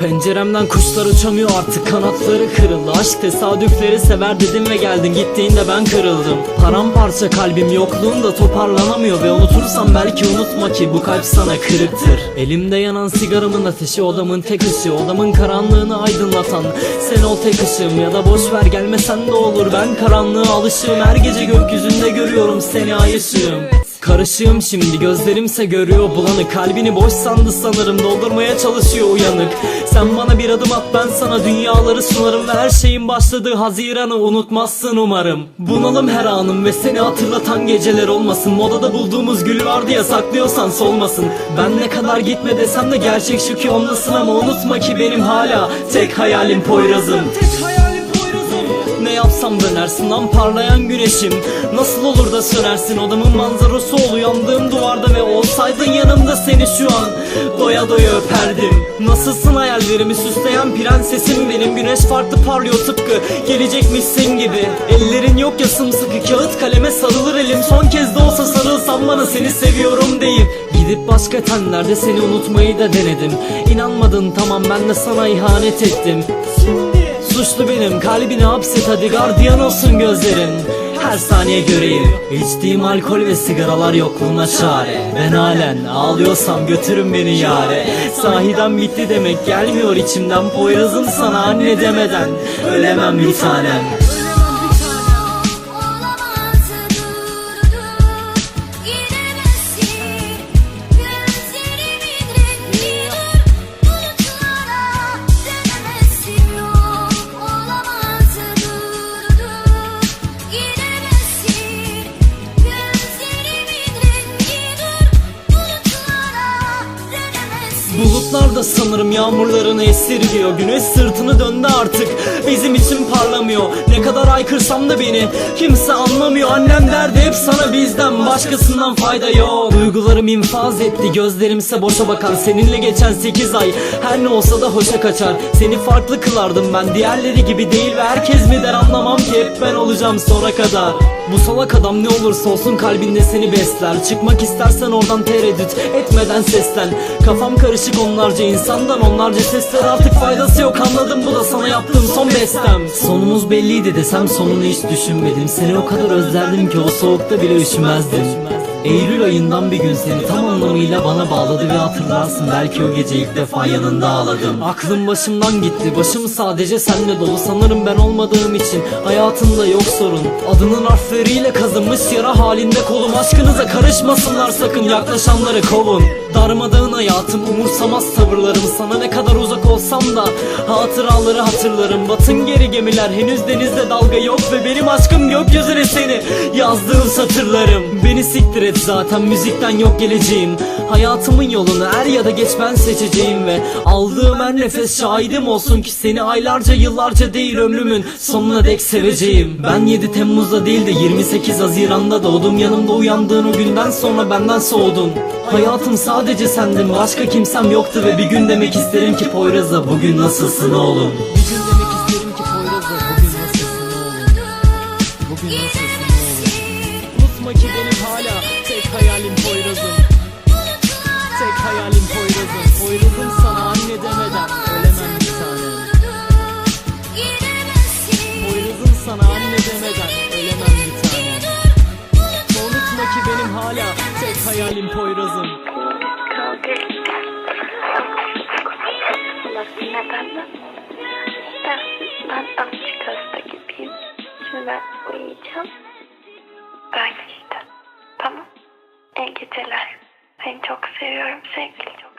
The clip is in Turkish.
Penceremden kuşlar uçamıyor artık kanatları kırıldı. Aşk tesadüfleri sever dedim ve geldin. Gittiğinde ben kırıldım. Paramparça kalbim yokluğunda toparlanamıyor Ve unutursam belki unutma ki bu kalp sana kırıktır. Elimde yanan sigaramın ateşi odamın tek ışığı Odamın karanlığını aydınlatan. Sen ol tek ışığım Ya da boş ver gelmesen de olur. Ben karanlığa alışığım Her gece gökyüzünde görüyorum seni ay ışığım Karışığım şimdi gözlerimse görüyor bulanık. Kalbini boş sandı sanırım doldurmaya çalışıyor uyanık. Sen bana bir adım at ben sana dünyaları sunarım Ve her şeyin başladığı haziranı unutmazsın umarım. Bunalım her anım ve seni hatırlatan geceler olmasın. Modada bulduğumuz gül vardı ya saklıyorsan solmasın. Ben ne kadar gitme desem de gerçek şu ki ondasın Ama unutma ki benim hala tek hayalim Poyraz'ım. Tek hayalim lan parlayan güneşim. Nasıl olur da sönersin odamın manzarası ol. Uyandığım duvarda ve olsaydın yanımda seni şu an. Doya doya öperdim. Nasılsın hayallerimi süsleyen prensesim? Benim Güneş farklı parlıyor tıpkı gelecekmişsin gibi. Ellerin yok ya sımsıkı kağıt kaleme sarılır elim. Son kez de olsa sarılsam bana seni seviyorum deyip Gidip başka tenlerde seni unutmayı da denedim. İnanmadın tamam ben de sana ihanet ettim. Şimdi Suçlu benim kalbini hapset hadi gardiyan olsun gözlerin. Her saniye göreyim İçtiğim alkol ve sigaralar yokluğuna çare. Ben halen ağlıyorsam götürün beni yare. Sahiden bitti demek gelmiyor içimden Poyrazım sana anne demeden. Ölemem bir tanem Facebook. Bulutlar da sanırım yağmurlarını esirgiyor. Güneş sırtını döndü artık. Bizim için parlamıyor. Ne kadar aykırsam da beni kimse anlamıyor. Annem derdi hep sana bizden. Başkasından fayda yok. Duygularım infaz etti. Gözlerimse boşa bakar. Seninle geçen 8 ay her ne olsa da hoşa kaçar. Seni farklı kılardım ben. Diğerleri gibi değil Ve herkes mi der? Anlamam ki hep ben olacağım sonra kadar. Bu salak adam ne olursa olsun kalbinde seni besler. Çıkmak istersen oradan tereddüt etmeden seslen. Kafam karışık onlarca insandan onlarca sesler Artık faydası yok anladım. Bu da sana yaptığım son bestem. Sonumuz belliydi desem sonunu hiç düşünmedim. Seni o kadar özlerdim ki o soğukta bile üşümezdim Eylül ayından bir gün seni tam anlamıyla bana bağladı ve hatırlarsın belki o gece ilk defa yanında ağladım. Aklım başımdan gitti başım sadece senle dolu. Sanırım ben olmadığım için hayatımda yok sorun. Adının harfleriyle kazınmış yara halinde kolum. Aşkınıza karışmasınlar sakın yaklaşanları kovun. Darmadağın hayatım umursamaz tavırlarım sana ne kadar uzak olsam da hatıraları hatırlarım. Batın geri gemiler henüz denizde dalga yok ve benim aşkım gökyüzüne seni yazdığım satırlarım. Beni siktir et zaten müzikten yok geleceğim. Hayatımın yolunu er ya da geç ben seçeceğim ve Aldığım her nefes şahidim olsun ki seni aylarca yıllarca değil ömrümün sonuna dek seveceğim. Ben 7 Temmuz'da değil de 28 Haziran'da doğdum. Yanımda uyandığın o günden sonra benden soğudun. Hayatım sadece sendin başka kimsem yoktu ve bir gün demek isterim ki Poyraz'a bugün nasılsın oğlum? Bir gün demek isterim ki Poyraz'a bugün nasılsın? Oğlum Bugün nasılsın? Oğlum Unutma ki benim hala tek hayalim Poyraz'ım Tek hayalim Poyraz'ım Poyraz'ım sana anne demeden ölemem bir tanem Poyraz'ım sana anne demeden ölemem bir tanem Unutma ki benim hala tek hayalim Poyraz'ım ben azıcık hasta gibiyim. Şimdi ben uyuyacağım. Öyle işte. Tamam. İyi geceler. Seni çok seviyorum sevgili.